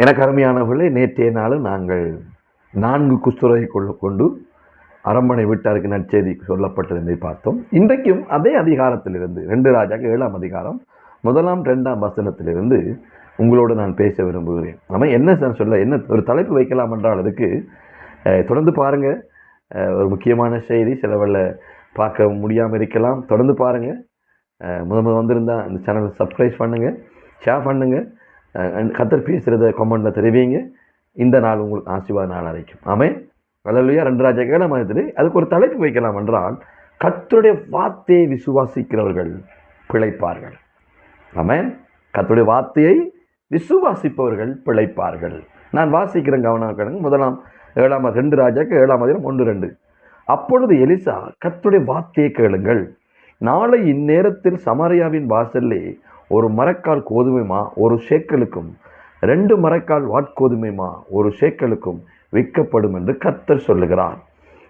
எனக்கு அருமையானவர்களே நேற்றைய நாள் நாங்கள் நான்கு குஸ்துரை கொண்டு கொண்டு அரண்மனை வீட்டாருக்கு நற்செய்தி சொல்லப்பட்டதை பார்த்தோம். இன்றைக்கும் அதே அதிகாரத்திலிருந்து ரெண்டு ராஜாக்கு ஏழாம் அதிகாரம் முதலாம் ரெண்டாம் வசனத்திலிருந்து உங்களோடு நான் பேச விரும்புகிறேன். நம்ம என்ன சார் சொல்ல என்ன ஒரு தலைப்பு வைக்கலாம் என்றால் அதுக்கு தொடர்ந்து பாருங்கள் ஒரு முக்கியமான செய்தி சிலவில் பார்க்க முடியாமல் இருக்கலாம். தொடர்ந்து பாருங்கள் முதல் முதல் வந்திருந்தால் இந்த சேனலை சப்ஸ்கிரைப் பண்ணுங்கள் ஷேர் பண்ணுங்கள் கத்தர் பேசுகிறத கமெண்டில் தெரிவிங்க. இந்த நாள் உங்களுக்கு ஆசீர்வாத நாள் அரைக்கும் ஆமே அல்லையா ரெண்டு ராஜா கேளமாதிரி அதுக்கு ஒரு தலைப்பு வைக்கலாம் என்றால் கத்தருடைய வார்த்தையை விசுவாசிக்கிறவர்கள் பிழைப்பார்கள். ஆமென். கத்தருடைய வார்த்தையை விசுவாசிப்பவர்கள் பிழைப்பார்கள். நான் வாசிக்கிறேன் கவனம் முதலாம் ஏழாம் ரெண்டு ராஜாக்கு ஏழாம் மதியம் ஒன்று ரெண்டு. அப்பொழுது எலிசா கத்துடைய வார்த்தையை கேளுங்கள். நாளை இந்நேரத்தில் சமாரியாவின் வாசல்லே ஒரு மரக்கால் கோதுமைமா ஒரு சேக்கலுக்கும் ரெண்டு மரக்கால் வாட்கோதுமைமா ஒரு சேக்கலுக்கும் விற்கப்படும் என்று கத்தர் சொல்லுகிறார்.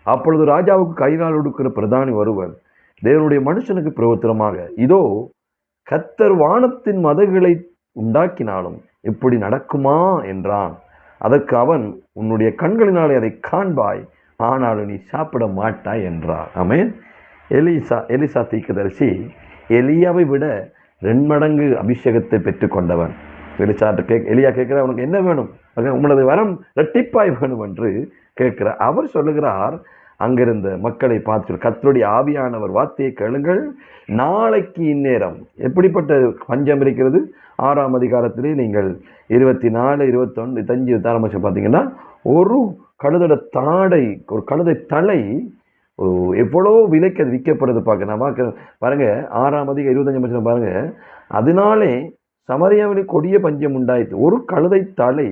அப்பொழுது ராஜாவுக்கு கைகால் ஒடுக்கிற பிரதானி ஒருவன் தேவனுடைய மனுஷனுக்கு பிரவத்திரமாக இதோ கத்தர் வானத்தின் மதகுகளை உண்டாக்கினாலும் இப்படி நடக்குமா என்றான். அதற்கு அவன் உன்னுடைய கண்களினாலே அதை காண்பாய் ஆனாலும் நீ சாப்பிட மாட்டாய் என்றார் அமேன் எலிசா எலிசா தீர்க்கதரிசி எலியாவை விட ரெண்மடங்கு அபிஷேகத்தை பெற்றுக்கொண்டவன். வெளிச்சாட்டு கேக் எளியா கேட்கிற உனக்கு என்ன வேணும்? உங்களது வரம் ரெட்டிப்பாய் வேணும் என்று கேட்கிறார். அவர் சொல்லுகிறார் அங்கிருந்த மக்களை பார்த்து கத்தருடைய ஆவியானவர் வார்த்தையை கேளுங்கள். நாளைக்கு இந்நேரம். எப்படிப்பட்ட பஞ்சம் இருக்கிறது? ஆறாம் அதிகாரத்திலே நீங்கள் இருபத்தி நாலு இருபத்தொன்று தஞ்சு தாரமச்சம் பார்த்தீங்கன்னா ஒரு கழுதோட தாடை ஒரு கழுதை தலை ஓ, எவ்வளோ விலைக்கு அது விற்கப்படுறது பார்க்க நான் பார்க்க பாருங்க ஆறாம் அதிக இருபத்தஞ்சு பட்சம் பாருங்க. அதனாலே சமரியாவிலே கொடிய பஞ்சம் உண்டாயிற்று. ஒரு கழுதை தலை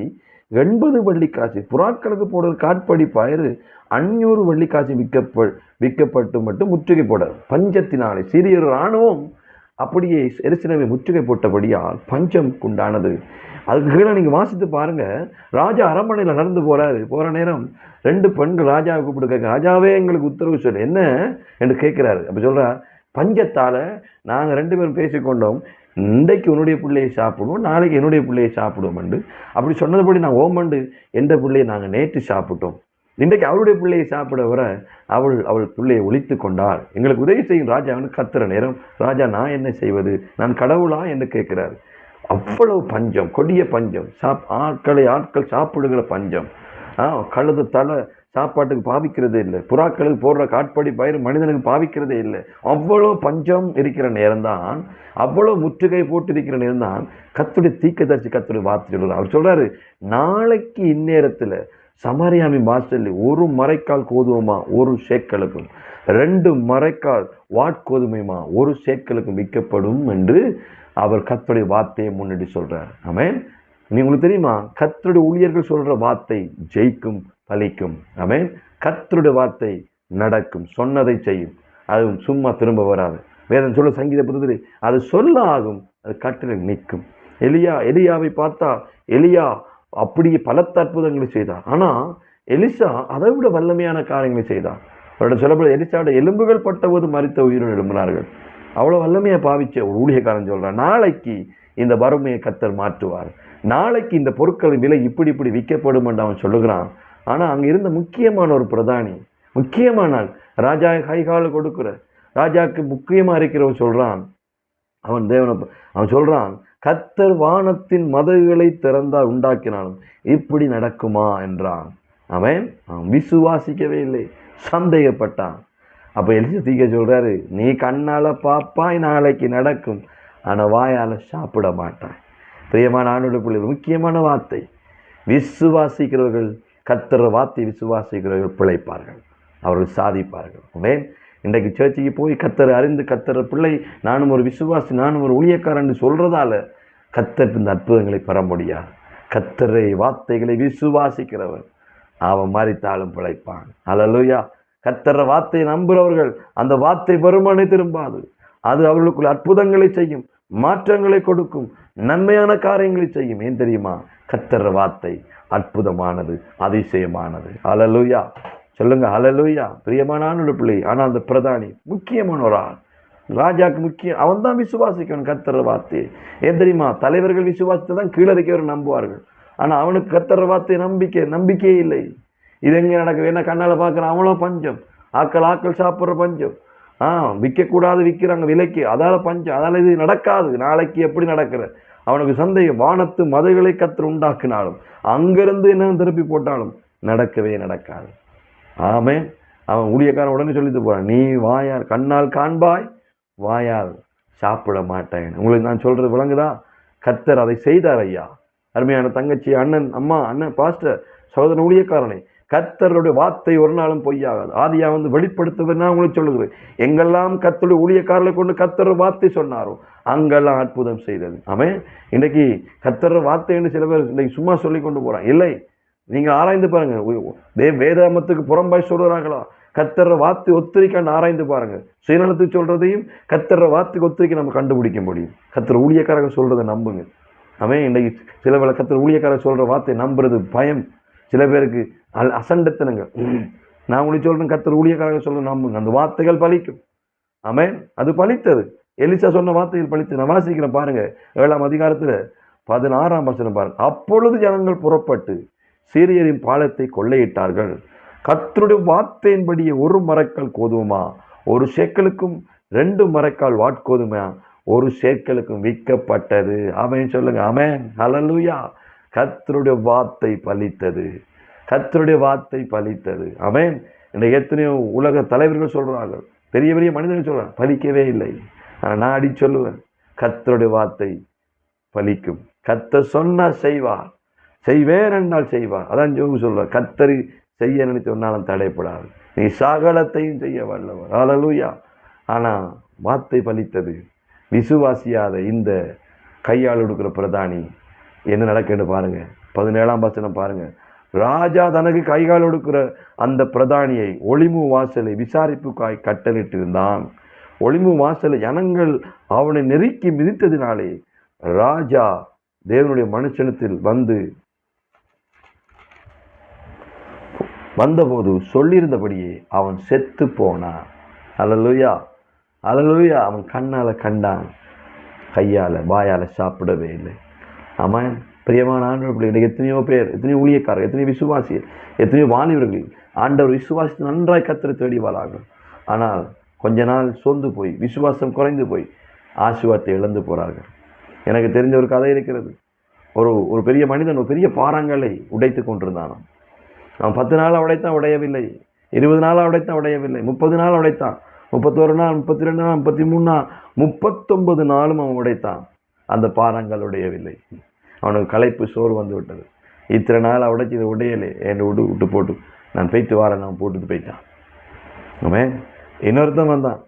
எண்பது வெள்ளிக்காசு புறாக்களுக்கு போடுற காட்படி பயிறு அஞ்சூறு வெள்ளிக்காசு விற்கப்ப விற்கப்பட்டு மட்டும் முற்றுகை போட பஞ்சத்தினாலே சிறிய இராணுவம் அப்படியே எரிசினவை முற்றுகை போட்டபடியால் பஞ்சம் உண்டானது அதுக்கு கீழே நீங்கள் வாசித்து பாருங்கள் ராஜா அரண்மனையில் நடந்து போகிறாரு போகிற நேரம் ரெண்டு பெண்கள் ராஜாவை கூப்பிட்டு கேட்க ராஜாவே எங்களுக்கு உத்தரவு சொல்லு என்ன? என்று கேட்குறாரு. அப்போ சொல்கிறார் பஞ்சத்தால் நாங்கள் ரெண்டு பேரும் பேசிக்கொண்டோம். இன்றைக்கு உன்னுடைய பிள்ளையை சாப்பிடுவோம். நாளைக்கு என்னுடைய பிள்ளையை சாப்பிடுவோம். அப்படி சொன்னதுபடி நான் ஓமண்டு எந்த பிள்ளையை நாங்கள் நேற்று சாப்பிட்டோம். இன்றைக்கு அவருடைய பிள்ளையை சாப்பிட வர அவள் அவள் பிள்ளையை ஒழித்து கொண்டாள். எங்களுக்கு உதவி செய்யும் ராஜாவுன்னு கத்துற நேரம். ராஜா நான் என்ன செய்வது? நான் கடவுளா என்று கேட்கிறார். அவ்வளவு பஞ்சம் கொடிய பஞ்சம். சாப் ஆட்களை ஆட்கள் சாப்பிடுகிற பஞ்சம். ஆ கழுது தலை சாப்பாட்டுக்கு பாவிக்கிறதே இல்லை. புறாக்களுக்கு போடுற காட்படி பயிர் மனிதனுக்கு பாவிக்கிறதே இல்லை. அவ்வளோ பஞ்சம் இருக்கிற நேரம்தான் அவ்வளோ முற்றுகை போட்டு இருக்கிற நேரம்தான் கத்துடைய தீக்கதரிசி கத்துடைய வார்த்தை சொல்கிறார் அவர் சொல்கிறாரு நாளைக்கு இந்நேரத்தில் சமாரியாமி வாசலில் ஒரு மரைக்கால் கோதுமைமா ஒரு சேக்கலுக்கும். ரெண்டு மரைக்கால் வாட்கோதுமைமா ஒரு சேக்கலுக்கும் விற்கப்படும் என்று அவர் கத்துடைய வார்த்தையை முன்னாடி சொல்கிறார் ஆமென். நீ உங்களுக்கு தெரியுமா? கத்தருடைய ஊழியர்கள் சொல்கிற வார்த்தை ஜெயிக்கும் பலிக்கும் ஆமென். கத்தருடைய வார்த்தை நடக்கும் சொன்னதை செய்யும். அதுவும் சும்மா திரும்ப வராது. வேதம் சொல்ல சங்கீத புத்தகத்தில் அது சொல்ல ஆகும் அது கட்டில நிற்கும். எலியா எலியாவை பார்த்தா எலியா அப்படியே பலத்த அற்புதங்களை செய்தார். ஆனால் எலிசா அதை விட வல்லமையான காரியங்களை செய்தார். அவரோட சொல்லப்பட எலிசாவோட எலும்புகள் பட்டபோது மறித்த உயிரோடு எழும்பினார்கள். அவ்வளோ வல்லமையை பாவிச்ச ஒரு ஊழியக்காரன் சொல்கிறான் நாளைக்கு இந்த வறுமையை கத்தர் மாற்றுவார். நாளைக்கு இந்த பொருட்களின் விலை இப்படி இப்படி விற்கப்படும் என்று அவன் சொல்லுகிறான். ஆனால் அங்கே இருந்த முக்கியமான ஒரு பிரதானி முக்கியமான ஆள். ராஜா கைகால கொடுக்கிற ராஜாவுக்கு முக்கியமாக இருக்கிறவன் சொல்கிறான் அவன் தேவனை அவன் சொல்கிறான் கத்தர் வானத்தின் மதகுகளை திறந்தால் உண்டாக்கினாலும் இப்படி நடக்குமா என்றான். அவன் அவன் விசுவாசிக்கவே இல்லை. சந்தேகப்பட்டான். அப்போ எலிசா தீக்க சொல்கிறாரு நீ கண்ணால் பாப்பாய் நாளைக்கு நடக்கும். ஆனால் வாயால் சாப்பிட மாட்டாய் பிரியமான ஆண்டோட பிள்ளைகள் முக்கியமான வார்த்தை. விசுவாசிக்கிறவர்கள் கத்தர் வார்த்தை விசுவாசிக்கிறவர்கள் பிழைப்பார்கள். அவர்கள் சாதிப்பார்கள். ஆமென். இன்றைக்கு சேர்ச்சிக்கு போய் கத்தர் அறிந்து கத்தர் பிள்ளை நானும் ஒரு விசுவாசி நானும் ஒரு ஊழியக்காரன் சொல்றதால கத்தர் இந்த அற்புதங்களை பெற முடியாது கத்தரை வார்த்தைகளை விசுவாசிக்கிறவன் அவன் மறித்தாலும் பிழைப்பான். அலலுயா கத்தர வார்த்தையை நம்புகிறவர்கள் அந்த வார்த்தை வருமானே திரும்பாது. அது அவர்களுக்குள் அற்புதங்களை செய்யும் மாற்றங்களை கொடுக்கும் நன்மையான காரியங்களை செய்யும். ஏன் தெரியுமா? கத்தர வார்த்தை அற்புதமானது அதிசயமானது. அலலுயா சொல்லுங்க அலலுயா பிரியமான ஒரு பிள்ளை ஆனால் அந்த பிரதானி முக்கியமான ஒரு ஆள். ராஜாக்கு முக்கியம் அவன் தான் விசுவாசிக்கணும் கத்துற வார்த்தையை. ஏன் தெரியுமா? தலைவர்கள் விசுவாசித்து தான் கீழே இருக்கவர் நம்புவார்கள். ஆனால் அவனுக்கு கத்துற வார்த்தை நம்பிக்கை நம்பிக்கையே இல்லை. இது எங்கே நடக்குது? என்ன கண்ணால் பார்க்குறான் அவ்வளோ பஞ்சம். ஆக்கள் ஆக்கள் சாப்பிட்ற பஞ்சம். ஆ விற்கக்கூடாது விற்கிறாங்க விலைக்கு. அதால் பஞ்சம். அதால் இது நடக்காது. நாளைக்கு எப்படி நடக்கிற? அவனுக்கு சந்தேகம். வானத்து மதுகளை கத்தர் உண்டாக்கினாலும் அங்கிருந்து என்ன திருப்பி போட்டாலும் நடக்கவே நடக்காது. ஆமே அவன் ஊழியக்காரன் உடனே சொல்லிட்டு போகிறான் நீ வாயால் கண்ணால் காண்பாய் வாயால் சாப்பிட மாட்டேன். உங்களுக்கு நான் சொல்கிறது விளங்குதா? கத்தர் அதை செய்தார் ஐயா. அருமையான தங்கச்சி அண்ணன் அம்மா அண்ணன் பாஸ்டர் சகோதரன் ஊழியக்காரனை கத்தருடைய வார்த்தை ஒரு நாளும் பொய்யாகாது. ஆதியா வந்து வெளிப்படுத்துவது நான் உங்களுக்கு சொல்லுகிறேன் எங்கெல்லாம் கத்தருடைய ஊழியக்காரர்களை கொண்டு கத்தர் வார்த்தை சொன்னாரோ அங்கெல்லாம் அற்புதம் செய்தது. அவன் இன்றைக்கி கத்தர் வார்த்தைன்னு சில பேர் இன்றைக்கு சும்மா சொல்லி கொண்டு போகிறான் இல்லை நீங்கள் ஆராய்ந்து பாருங்கள் உ- தே வேதாமத்துக்கு புறம்பாய் சொல்கிறாங்களா கத்தர் வார்த்தை ஒத்திரிக்கான்னு ஆராய்ந்து பாருங்கள் சுயநலத்துக்கு சொல்கிறதையும் கத்தர் வார்த்தைக்கு ஒத்திரிக்க நம்ம கண்டுபிடிக்க முடியும். கத்தர் ஊழியக்காரங்க சொல்கிறத நம்புங்க. அவன் இன்றைக்கு சில வேலை கத்தர் ஊழியக்காரர் சொல்கிற வார்த்தை நம்புறது பயம். சில பேருக்கு அல் அசண்டத்தனங்கள் நான் உங்களுக்கு சொல்கிறேன் கத்தர் ஊழியக்காரங்க சொல்ல நம்புங்க. அந்த வார்த்தைகள் பலிக்கும். அவன் அது பலித்தது. எலிசா சொன்ன வார்த்தைகள் பலித்து நான் வாசிக்கிறேன் பாருங்கள் ஏழாம் அதிகாரத்தில் பதினாறாம் வசனம் பாருங்கள் அப்பொழுது ஜனங்கள் புறப்பட்டு சீரியரின் பாலத்தை கொள்ளையிட்டார்கள். கத்தருடைய வார்த்தையின்படியே ஒரு மரக்கால் கோதுமா ஒரு சேக்கலுக்கும் ரெண்டு மரக்கால் வாட்கோதுமா? ஒரு சேக்கலுக்கும் விற்கப்பட்டது அவன் சொல்லுங்க அவன் அலலுயா கத்தருடைய வார்த்தை பலித்தது. கத்தருடைய வார்த்தை பலித்தது. அவன் இன்றைக்கு எத்தனையோ உலக தலைவர்கள் சொல்கிறார்கள் பெரிய பெரிய மனிதர்கள் சொல்றாங்க பலிக்கவே இல்லை. நான் அடி சொல்லுவேன் கத்தருடைய வார்த்தை பலிக்கும். கத்த சொன்னால் செய்வார். செய்வேன் என்றால் செய்வார் அதான் ஜோகு சொல்றார் கத்தரி செய்ய நினைத்து ஒன்னாலும் தடைப்படாது. நீ சகலத்தையும் செய்ய வல்லவர். ஹalleluya. ஆனால் வார்த்தை பலித்தது விசுவாசியாத இந்த கையால் எடுக்கிற பிரதானி என்ன நடக்குன்னு பாருங்கள் பதினேழாம் வசனம் பாருங்கள் ராஜா தனக்கு கைகால் எடுக்கிற அந்த பிரதானியை ஒளிமு வாசலை விசாரிப்புக்காய் கட்டளிட்டிருந்தான். ஒளிமு வாசலை ஜனங்கள் அவனை நெருக்கி மிதித்ததினாலே ராஜா தேவனுடைய மனுஷனத்தில் வந்து வந்தபோது சொல்லியிருந்தபடியே அவன் செத்து போனான். அலலுயா அலலுயா அவன் கண்ணால் கண்டான். கையால் வாயால் சாப்பிடவே இல்லை. ஆமாம் பிரியமான ஆண்டவர் பிள்ளைகள் எத்தனையோ பேர் எத்தனையோ ஊழியக்காரர் எத்தனையோ விசுவாசியர் எத்தனையோ வாலிபர்கள் ஆண்டவர் விசுவாசித்து நன்றாய் கத்திர தேடி ஆனால் கொஞ்ச நாள் சோர்ந்து போய் விசுவாசம் குறைந்து போய் ஆசீர்வாதத்தை இழந்து போகிறார்கள் எனக்கு தெரிஞ்ச ஒரு கதை இருக்கிறது. ஒரு ஒரு பெரிய மனிதன் ஒரு பெரிய பாறாங்களை உடைத்து கொண்டிருந்தானான் அவன் பத்து நாள் உடைத்தான் உடையவில்லை. இருபது நாள் உடைத்தான் உடையவில்லை. முப்பது நாள் உடைத்தான். முப்பத்தோரு நாள் முப்பத்தி ரெண்டு நாள் முப்பத்தி மூணு நாள் முப்பத்தொன்பது நாளும் அவன் உடைத்தான். அந்த பாரங்கள் உடையவில்லை. அவனுக்கு களைப்பு சோறு வந்து விட்டது. இத்தனை நாள் உடைச்சி இதை உடையலே. என்னை விட்டு விட்டு போட்டு. நான் போய்த்து வாரேன் நான் போட்டுட்டு போயிட்டான். அவன் இன்னொருத்தன் வந்தான்.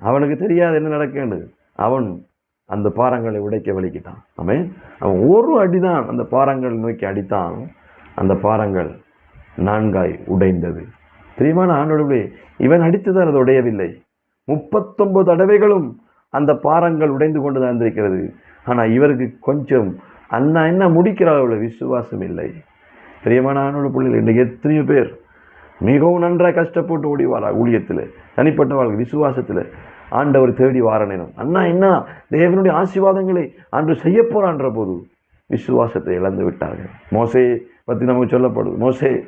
அவனுக்கு தெரியாது என்ன நடக்கேண்டு அவன் அந்த பாறங்களை உடைக்க வலிக்கிட்டான் அவன் அவன் ஒரு அடிதான் அந்த பாறங்கள் நோக்கி அடித்தான். அந்த பாறங்கள் நான்காய் உடைந்தது. தெரியுமான ஆண்டோடு இவன் அடித்ததால் அது உடையவில்லை. முப்பத்தொன்பது தடவைகளும் அந்த பாறங்கள் உடைந்து கொண்டு தான் இருந்திருக்கிறது. ஆனால் இவருக்கு கொஞ்சம் அண்ணா என்ன முடிக்கிற அளவில் விசுவாசம் இல்லை. பிரியமான ஆணோட பிள்ளைகள்? இன்றைக்கு எத்தனையோ பேர் மிகவும் நன்றாக கஷ்டப்பட்டு ஓடி வாரா ஊழியத்தில் தனிப்பட்ட வாழ்க்கை விசுவாசத்தில். ஆண்டவர் தேடி வாரணும் அண்ணா என்ன? தேவனுடைய ஆசீர்வாதங்களை அன்று செய்ய போகிறான்ற போது விசுவாசத்தை இழந்து விட்டார்கள். மோசே பற்றி நமக்கு சொல்லப்படுது. மோசே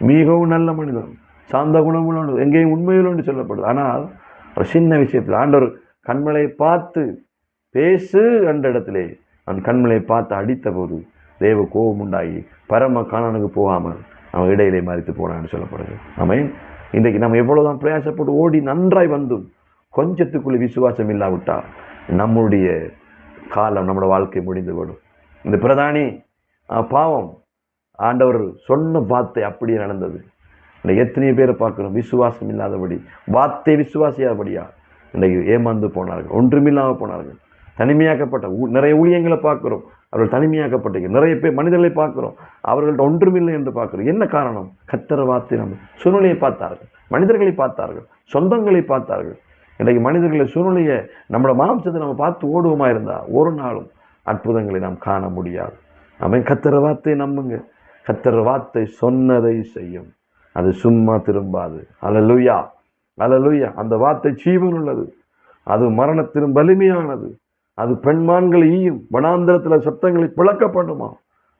மிகவும் நல்ல மனிதன். சாந்த குணமுள்ள எங்கேயும் உண்மையுள்ளவன் சொல்லப்படுது. ஆனால் ஒரு சின்ன விஷயத்தில் ஆண்டவர் கண்மலை பார்த்து பேசு என்ற இடத்திலே அவன் கண்மலை பார்த்து அடித்த போது தேவ கோபம் உண்டாகி பரம காணனுக்கு போகாமல் அவன் இடையிலே மறித்து போனான்னு சொல்லப்படுது ஆமென். இன்றைக்கு நம்ம எவ்வளோதான் பிரயாசப்பட்டு ஓடி நன்றாய் வந்தும் கொஞ்சத்துக்குள்ள விசுவாசம் இல்லாவிட்டால் நம்முடைய காலம் நம்மளோட வாழ்க்கை முடிந்து விடும். இந்த பிரதானி பாவம் ஆண்டவர் சொன்ன வார்த்தை அப்படியே நடந்தது. இன்றைக்கு எத்தனையோ பேரை பார்க்குறோம் விசுவாசம் இல்லாதபடி. வார்த்தை விசுவாசியாதபடியா? இன்றைக்கு ஏமாந்து போனார்கள் ஒன்றுமில்லாமல் போனார்கள். தனிமையாக்கப்பட்ட ஊ- நிறைய ஊழியங்களை பார்க்குறோம். அவர்கள் தனிமையாக்கப்பட்ட நிறைய பேர் மனிதர்களை பார்க்குறோம். அவர்கள்ட்ட ஒன்றுமில்லை என்று பார்க்குறோம். என்ன காரணம்? கத்தர வார்த்தை நம்ம சூழ்நிலையை பார்த்தார்கள். மனிதர்களை பார்த்தார்கள். சொந்தங்களை பார்த்தார்கள். இன்றைக்கு மனிதர்களை சூழ்நிலையை நம்மளோட மாம்சத்தை நம்ம பார்த்து ஓடுவோமா இருந்தால் ஒரு நாளும் அற்புதங்களை நாம் காண முடியாது. அவன் கத்தர வார்த்தை நம்புங்க. கத்தர் வார்த்தை சொன்னதை செய்யும். அது சும்மா திரும்பாது. அலலுயா அலலுயா அந்த வார்த்தை ஜீவன் உள்ளது. அது மரணத்திலும் வலிமையானது. அது பெண்மான்களை ஈயும். வனாந்திரத்தில் சத்தங்களை பிளக்க பண்ணுமா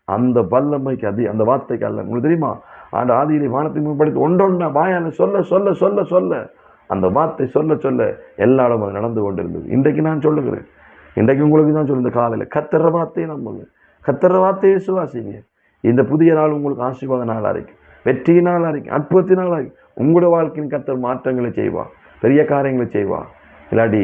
அந்த வல்லமைக்கு அதி அந்த வார்த்தைக்கு அல்ல. உங்களுக்கு தெரியுமா? அந்த ஆதியிலே வானத்தை முன்படுத்தி ஒன்றொன்னா வாயான சொல்ல சொல்ல சொல்ல சொல்ல. அந்த வார்த்தை சொல்ல சொல்ல எல்லா இடமும் அது நடந்து கொண்டிருந்தது. இன்றைக்கு நான் சொல்லுகிறேன். இன்றைக்கு உங்களுக்கு தான் சொல்லுங்க காலையில் கத்துற வார்த்தையை நம்புங்க. கத்துற வார்த்தையை சுவாசிங்க இந்த புதிய நாள் உங்களுக்கு ஆசீர்வாத நாளாக இருக்கும். வெற்றி நாளாக இருக்கு அற்புதத்தி நாளாக உங்களோட வாழ்க்கையின் கத்தர் மாற்றங்களை செய்வா பெரிய காரியங்களை செய்வா இல்லாட்டி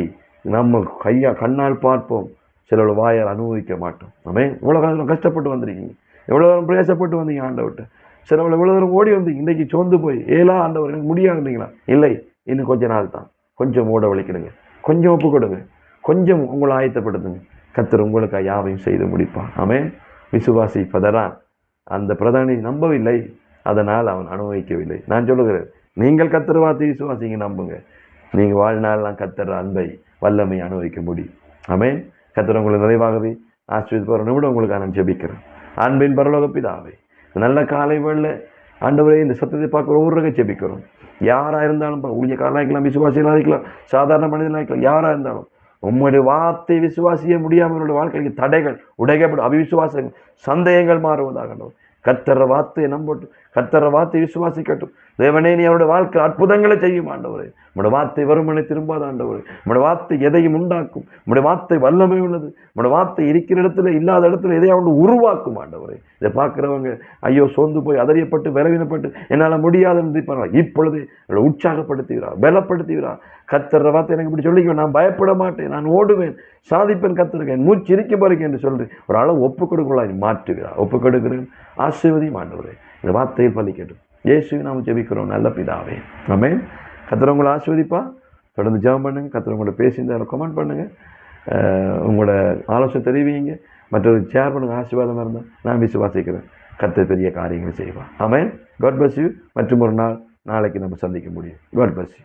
நம்ம கையா கண்ணால் பார்ப்போம். சிலோட வாயால் அனுபவிக்க மாட்டோம். நம்ம இவ்வளோ காலம் கஷ்டப்பட்டு வந்திருக்கீங்க. எவ்வளோ தூரம் பிரயாசப்பட்டு வந்தீங்க ஆண்டவர்கிட்ட. சிலவளை இவ்வளோ தூரம் ஓடி வந்தீங்க இன்றைக்கி சோர்ந்து போய் ஏலா ஆண்டவர் எனக்கு முடியாதுங்களா இல்லை. இன்னும் கொஞ்ச நாள் தான். கொஞ்சம் ஓட வலிக்கிடுங்க. கொஞ்சம் ஒப்பு கொடுங்க. கொஞ்சம் உங்களை ஆயத்தப்படுத்துங்க. கத்தர் உங்களுக்கு யாவையும் செய்து முடிப்பான் அவன் விசுவாசி பதறான். அந்த பிரதானி நம்பவில்லை. அதனால் அவன் அனுபவிக்கவில்லை. நான் சொல்லுகிறேன் நீங்கள் கத்தர் வார்த்தை விசுவாசிங்க நம்புங்க. நீங்கள் வாழ்நாள்லாம் கத்தர் அன்பை வல்லமை அனுபவிக்க முடியும். அமேன் கத்தர் உங்களை நிறைவாகவே ஆசிரியர் ஒரு நிமிடம் உங்களுக்கு நான் ஜெபிக்கிறேன். அன்பின் பரலோக பிதாவே நல்ல காலை வேளை. ஆண்டவரே இந்த சத்தத்தை பார்க்குற ஒவ்வொருவருக்கும் ஜெபிக்கிறோம். யாராக இருந்தாலும் ஊழியக்காரனாக இருக்கலாம் விசுவாசிகளாக இருக்கலாம் சாதாரண மனிதனாக இருக்கலாம் யாராக இருந்தாலும். உம்முடைய வார்த்தை விசுவாசிய முடியாமல் வாழ்க்கைக்கு தடைகள் உடைக்கப்படும் அவிசுவாசங்கள் சந்தேகங்கள் மாறுவதாக கத்தர வார்த்தையை நம்பட்டும் கத்தர வார்த்தை விசுவாசிக்கட்டும். தேவனே நீ அவருடைய வாழ்க்கை அற்புதங்களை செய்யும் ஆண்டவரே. உடைய வார்த்தை வருமனை திரும்பாத ஆண்டவரே. உடைய வார்த்தை எதையும் உண்டாக்கும். உடைய வார்த்தை வல்லமை உள்ளது. உடைய வார்த்தை இருக்கிற இடத்துல இல்லாத இடத்துல எதையும் ஒன்று உருவாக்கும் ஆண்டவரே. இதை பார்க்குறவங்க ஐயோ சோர்ந்து போய் அதறியப்பட்டு விரவினப்பட்டு என்னால் முடியாதுன்னு நினைப்பாங்க இப்பொழுது என்னை உற்சாகப்படுத்துகிறார் பலப்படுத்துகிறார் கத்துற வார்த்தை எனக்கு இப்படி சொல்லிக்குவேன். நான் பயப்பட மாட்டேன். நான் ஓடுவேன். சாதிப்பேன் கத்துருக்கேன் மூச்சு இருக்க போறேன் என்று சொல்கிறேன் ஒரு அளவு ஒப்பு கொடுக்கலாம் மாற்றுகிறார். ஒப்பு கொடுக்கிறேன் ஆசீர்வதியும் ஆண்டவரே. இந்த வார்த்தையில் பலிக்கட்டும். நாம் ஜெபிக்கிறோம். நல்ல பிதாவே. ஆமே கத்தர் உங்களை ஆசீர்வதிப்பா. தொடர்ந்து ஜெபம் பண்ணுங்க. கத்தர் உங்களை பேசியிருந்தாலும் கமெண்ட் பண்ணுங்கள் உங்களோட ஆலோசனை தெரிவிங்க. மற்றொரு ஷேர் பண்ணுங்கள் ஆசீர்வாதமாக இருந்தால் நான் விசுவாசிக்கிறேன். கத்தை பெரிய காரியங்களை செய்வான் ஆமென். காட் பஸ் யூ மற்றும் ஒரு நாள் நாளைக்கு நம்ம சந்திக்க முடியும். God bus you